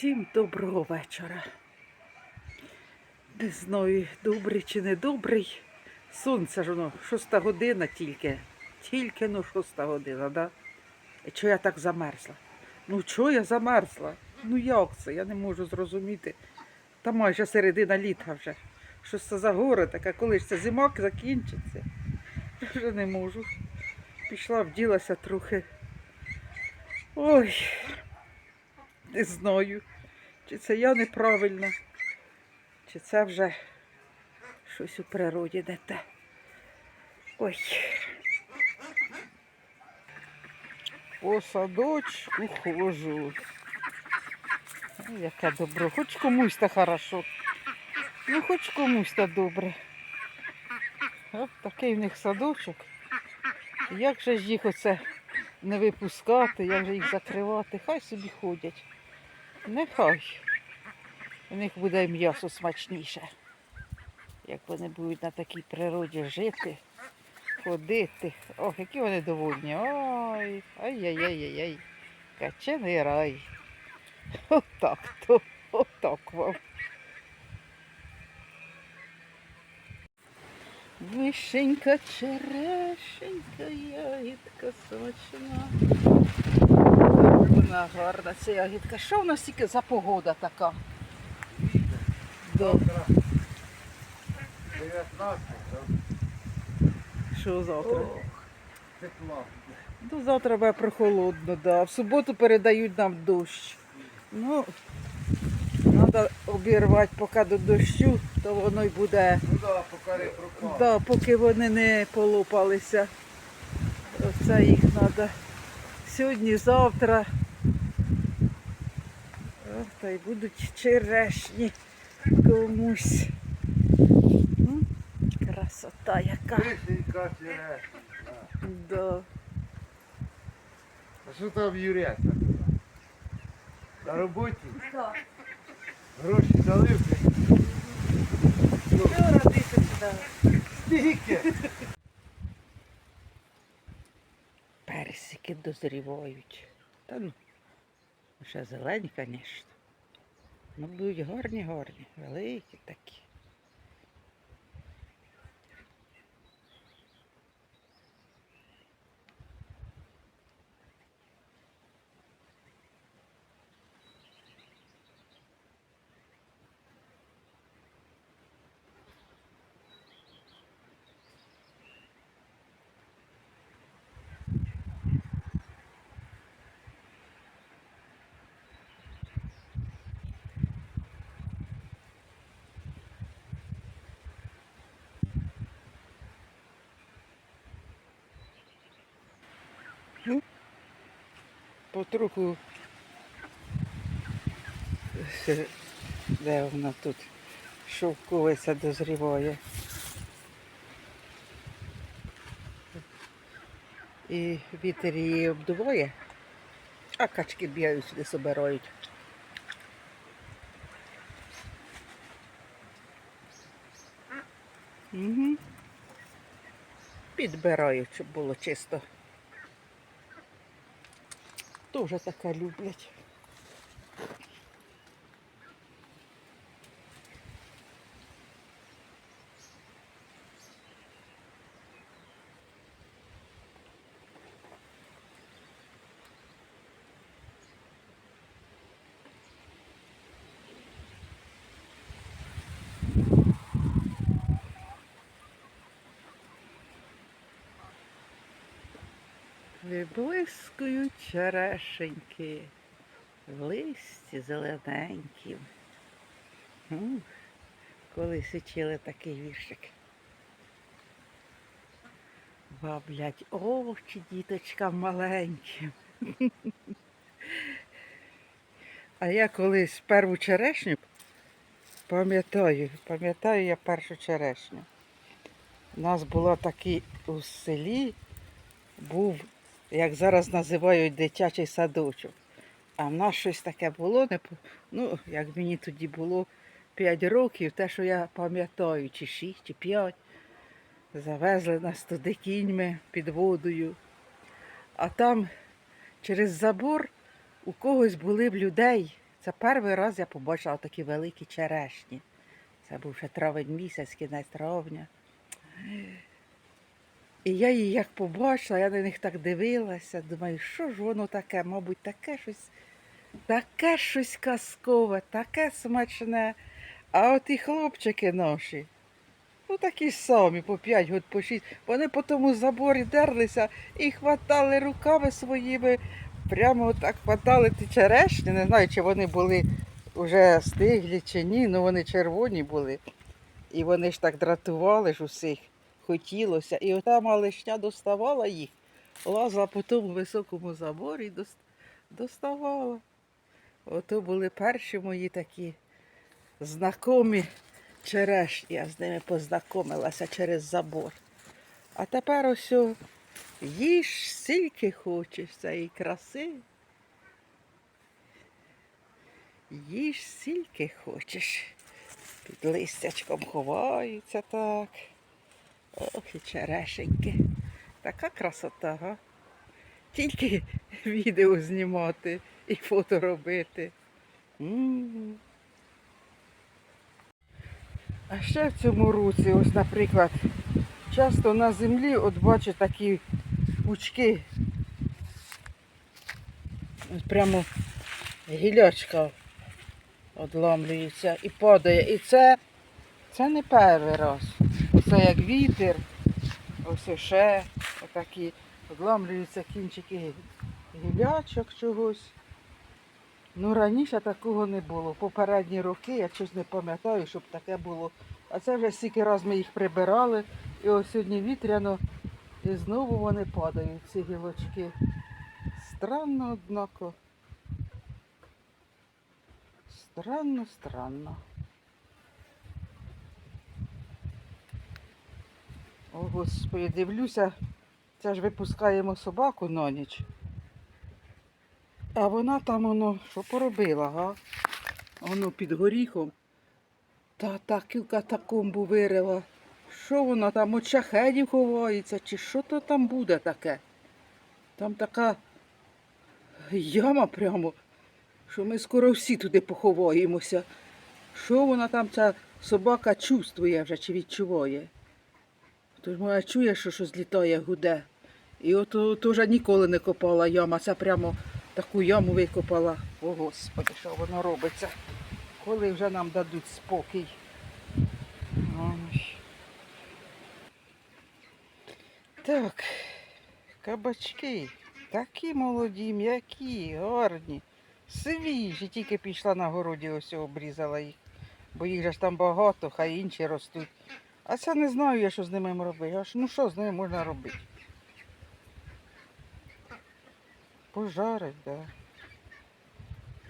Всім доброго вечора. Не знаю, добрий чи не добрий. Сонце ж воно, шоста година тільки. Тільки ну шоста година, да? І чого я так замерзла? Ну чого я замерзла? Ну як це? Я не можу зрозуміти. Та майже середина літа вже. Що це за горе таке, коли ж це зима закінчиться? Я вже не можу. Пішла, вділася трохи. Ой, не знаю, чи це я неправильно, чи це вже щось у природі не те. Ой. По садочку ходжу. Яке добро. Хоч комусь та хорошо. Ну, хоч комусь та добре. От такий в них садочок. Як же ж їх оце не випускати, як же їх закривати? Хай собі ходять. Нехай. У них буде м'ясо смачніше. Як вони будуть на такій природі жити, ходити. Ох, які вони довольні. Ой, ай-яй-яй-яй. Качений рай. Отак то, отак вам. Вишенька, черешенька, ягідка смачна. Вона гарна, ця ягідка. Що в нас тільки за погода така? Завтра 19, Що завтра? тепла. Ну, завтра буде прохолодно, да. В суботу передають нам дощ. Ну, треба обірвати поки до дощу, то воно й буде. Ну да, поки не. Да, поки вони не полопалися. Оце їх треба сьогодні, завтра. О, Та й будуть черешні комусь. М, Красота яка. Вишенька черешня. Да. А що там Юрєта? На роботі? Гроші дали вже? Вчора тисячу дали. Скільки? Персики дозрівають. Та ну, ще зелені, звісно. Ну, будуть гарні, гарні, великі такі. Потроху. Де вона тут? Шовковиця дозріває. І вітер її обдуває, а качки бігають сюди собирають. Угу. Підбирають, щоб було чисто. Тоже такая люблять. Thank you. Виблискують черешеньки, в листі зелененькім. Ух, Колись учили такий віршик. Баблять очі діточкам маленьким. А я колись перву черешню пам'ятаю, пам'ятаю я першу черешню. У нас було такий у селі, був, як зараз називають, дитячий садочок. А в нас щось таке було, ну, як мені тоді було 5 років, те, що я пам'ятаю, чи 6, чи 5. Завезли нас туди кіньми під водою. А там через забор у когось були б людей Це перший раз я побачила такі великі черешні. Це був ще травень місяць, кінець травня. І я її як побачила, я на них так дивилася, думаю, що ж воно таке, мабуть, таке щось, таке щось казкове, таке смачне. А от і хлопчики наші, ну такі самі, по 5 год, по 6, вони по тому заборі дерлися і хватали руками своїми, прямо так хватали ті черешні. Не знаю, чи вони були вже стиглі чи ні, але вони червоні були. І вони ж так дратували ж усіх, хотілося. І ота малишня доставала їх, лазила по тому високому заборі доставала. Ото були перші мої такі знакомі черешні. Я з ними познайомилася через забор. А тепер ось їж стільки хочеш цієї краси. Їж стільки хочеш. Під листячком ховаються так. Ох, і черешеньки. Така красота, га? Тільки відео знімати і фото робити. М. А ще в цьому році, ось, наприклад, часто на землі от бачу такі пучки. Ось прямо гілячка одламлюється і падає. І це, це не перший раз. Це як вітер, ось ще отакі одламлюються кінчики гілячок чогось. Ну, раніше такого не було. Попередні роки я щось не пам'ятаю, щоб таке було. А це вже стільки раз ми їх прибирали. І ось сьогодні вітряно, і знову вони падають, ці гілочки. Странно, однако. Странно, странно. О, Господи, дивлюся, це ж випускаємо собаку на ніч. А вона там воно що поробила, га? Воно під горіхом. Та таку катакомбу вирила. Що вона там от шахедів ховається, чи що то там буде таке? Там така яма прямо, що ми скоро всі туди поховаємося. Що вона там, ця собака чувствує вже чи відчуває? Тож моя чує, що щось літає, гуде. І от вже ніколи не копала яма, це прямо таку яму викопала. О, Господи, що воно робиться? Коли вже нам дадуть спокій? Так, кабачки. Такі молоді, м'які, гарні, свіжі. Тільки пішла на городі, ось обрізала їх. Бо їх же ж там багато, хай інші ростуть. А це не знаю я, що з ними робити. Аж ну що з ними можна робити? Пожарить, да.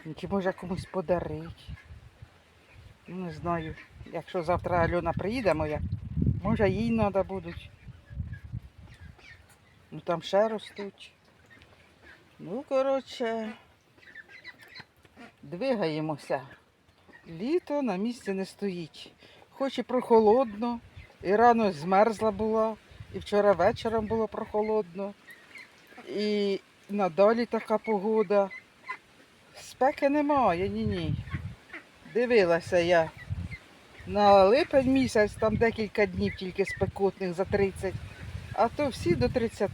Ну, Чи може комусь подарить. Ну, не знаю. Якщо завтра Альона приїде моя, може їй треба будуть. Ну там ще ростуть. Ну, коротше, двигаємося. Літо на місці не стоїть. Хоч і прохолодно, і рано змерзла була, і вчора вечором було прохолодно. І надалі така погода. Спеки немає, ні-ні. Дивилася я на липень місяць, там декілька днів тільки спекотних за 30, а то всі до 30.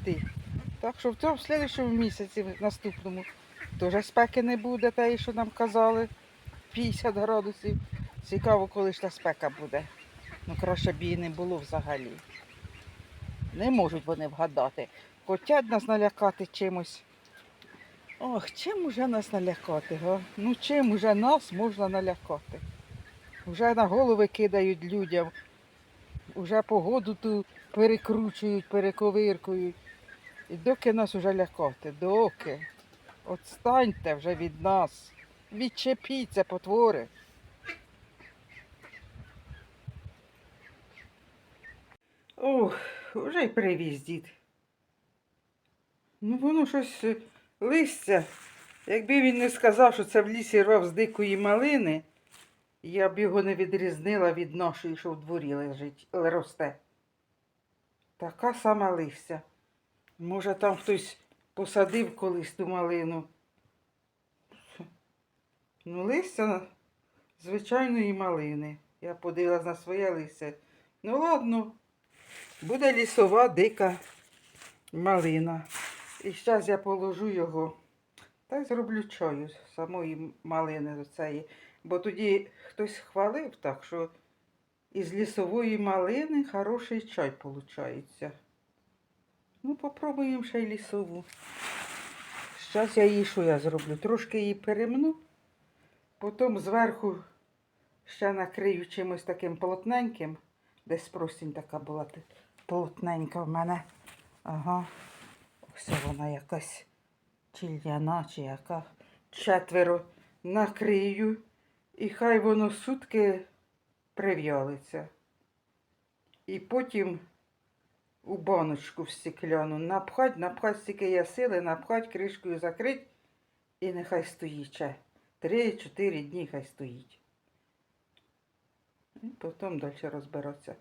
Так що в цьому в слідчому місяці, в наступному, теж спеки не буде, те, що нам казали, 50 градусів. Цікаво, коли ж та спека буде. Ну, краще б її не було взагалі. Не можуть вони вгадати. Хотять нас налякати чимось. Ох, чим уже нас налякати, га? Ну чим уже нас можна налякати? Вже на голови кидають людям, вже погоду ту перекручують, перековиркують. І доки нас уже лякати, доки. Отстаньте вже від нас. Відчепіться, потвори. Ох, вже й привіз дід. Ну, воно щось е, листя. Якби він не сказав, що це в лісі рвав з дикої малини, я б його не відрізнила від нашої, що в дворі лежить, росте. Така сама листя. Може, там хтось посадив колись ту малину. Ну, листя звичайної малини. Я подивилась на своє листя. Ну ладно, буде лісова дика малина. І зараз я положу його. Та й зроблю чаю самої малини цієї. Бо тоді хтось хвалив так, що із лісової малини хороший чай виходить. Ну, попробуємо ще й лісову. Зараз я її що я зроблю? Трошки її перемну, потім зверху ще накрию чимось таким плотненьким. Десь простінь така була плотненька в мене. Ага. Ось вона якась чільяна чи яка. Четверо накрию. І хай воно сутки прив'ялиться. І потім у баночку в стекляну напхать, напхать стільки є сили, напхать, кришкою закрить і нехай стоїть ще. Три-чотири дні хай стоїть. І потім далі розбиратися.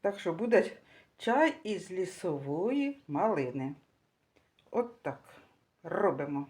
Так що буде чай із лісової малини. От так робимо.